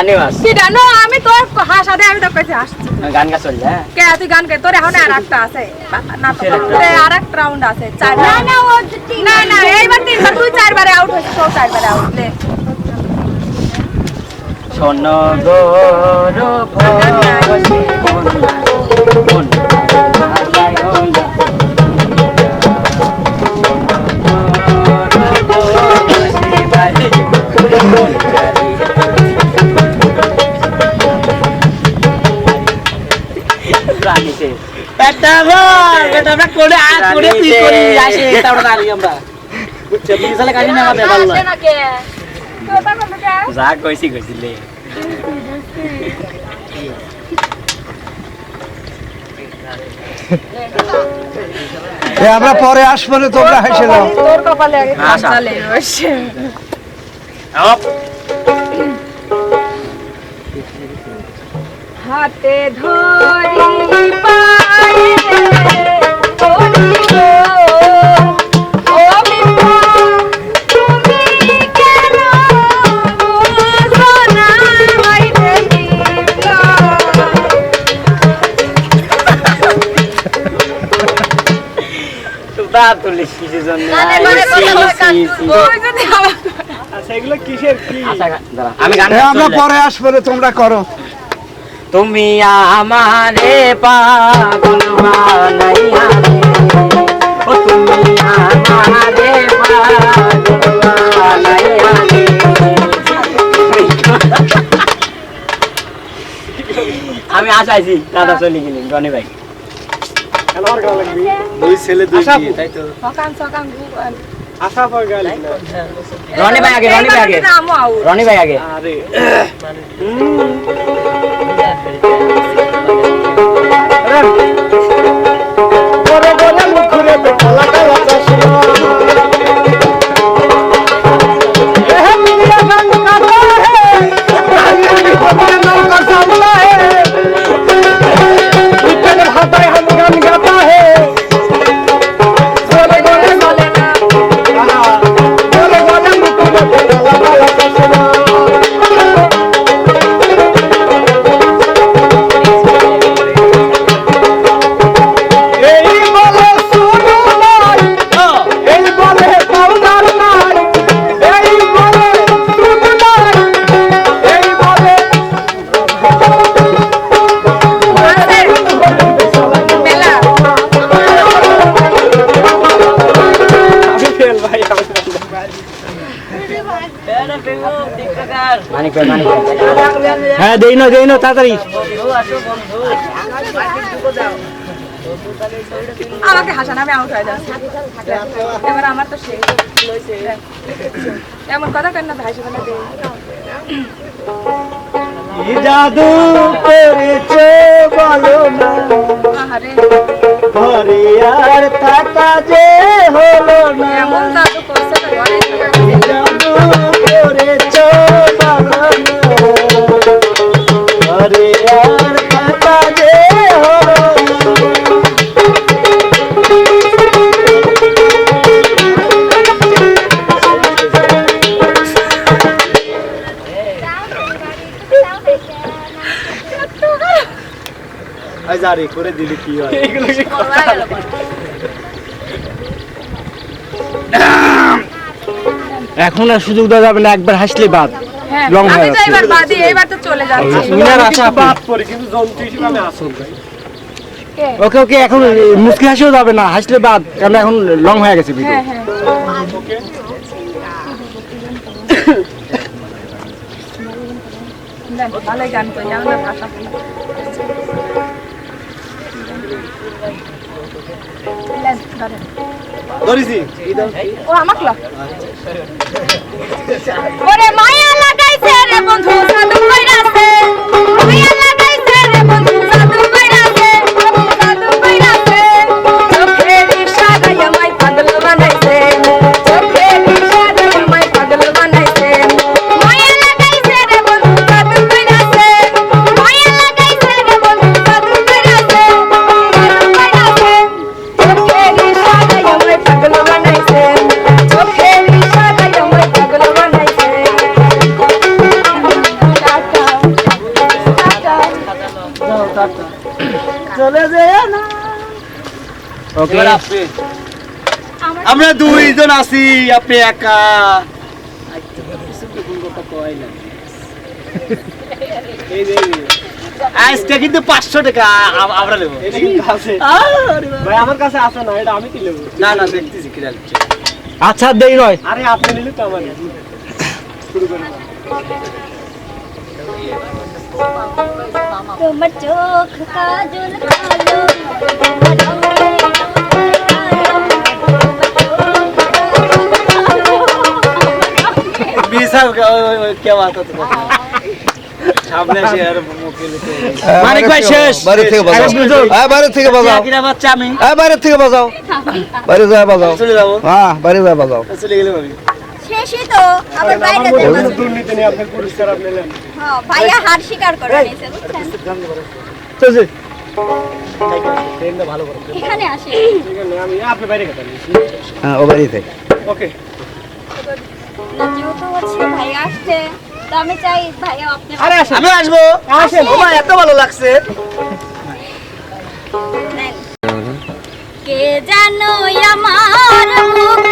রানী মাছ আমি তোর হাসা দে আমি তো কইছি আসছি। গান গা চল হ্যাঁ? কে তুই গান কে তোর এখন আর একটা আছে। না? তোর আর একটা রাউন্ড আছে চার না না ও না না এইবার তিনবার তুই চারবারে আউট হয়েছিস ও চারবারে আউট লে। শোন গৌর বল আমরা করে আ করে তুই করি আসে তারপরে দাঁড়ি আমরা। বুঝছ না। আমাদের ভালো যা কইছি কইছিলে আমরা পরে আসব না তোমরা হেসে নাও তোর কপালে আগে যদি আমার আচ্ছা, গাচ্ছি, আমরা পরে আসব তোমরা করো। তুমি আমারে পাগল বানাইয়া। ও তুমি আমারে পাগল বানাইয়া। আমি আসাইছি দাদা চলে গেলেন রনি ভাই। দুই ছেলে দুই তাই তো? গুগল রনি ভাই আগে রনি ভাই আগে। রনি ভাই আগে। বলে হ্যাঁ দেই না দেই না তাড়াতাড়ি। আমাকে হাসান আমি আউট হয়ে যাচ্ছি। এবার আমার তো শেষ এমন কথা কেন ভাই সেখানে দিই? জাদু করেছে বলো না? ঘরে আর থাকা যে হলো না। এমন জাদু করছে জারি করে দিলি কি হয়? এখন আর সুযোগ দেওয়া যাবে না একবার হাসলে বাদ। হ্যাঁ Long হয়ে তো যাচ্ছে। এবার বাদি এবার তো চলে যাচ্ছি। উনার আশা বাদ পরে কিন্তু জন্তু হিসেবে আমি আসল ভাই। ওকে ওকে এখন মুসকি হাসিও যাবে না হাসলে বাদ কারণ এখন লং হয়ে গেছে ভিডিও হ্যাঁ হ্যাঁ। দেন, ভালোই গান করি আমার ভাষা। ধরিছি। ও আমাকে ওরে মায়া লাগাইছে চলে যেও না। ওকে আমার দুইজন আছি আপনি একা। আজকে কিন্তু পাঁচশো টাকা আমরা নেব। ভাই আমার কাছে আছে না এটা আমি কি নেব? না না দেখতেছি লিখছে। আচ্ছা দেই নয়। আরে আপনি নিলে তো আমার শুরু করে তোমার চোখ কাজল কালো বিশাল কা- বাত? সামনে এসে আর মানিক ভাই শেষ। বাইরে থেকে বাজাও। হ্যাঁ বাইরে থেকে বাজাও। বাচ্চা আমি হ্যাঁ বাইরে থেকে বাজাও। বাইরে যায় বাজাও চলে যাব। হ্যাঁ বাইরে যায় বাজাও। চলে গেলে ভাবি। শেষই তো আবার বাইরে আমার যাব। মধ্যে কোনো দুর্নীতি নেই আপনি পুরস্কার আপনি নেন। হ্যাঁ ভাইয়া হার স্বীকার করে নিয়েছে বুঝছেন? চলছে ট্রেনটা ভালো করে এখানে আসে। আমি আপনি বাইরে কথা হ্যাঁ ও বাইরে ওকে। যেহেতু হচ্ছে ভাইয়া আসছে তো আমি চাই ভাইয়া আপনি আরে আমি আসব। আসেন। ও এত ভালো লাগছে। কে জানো আমার মুখে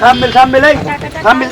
sambil sambil ay. Sambil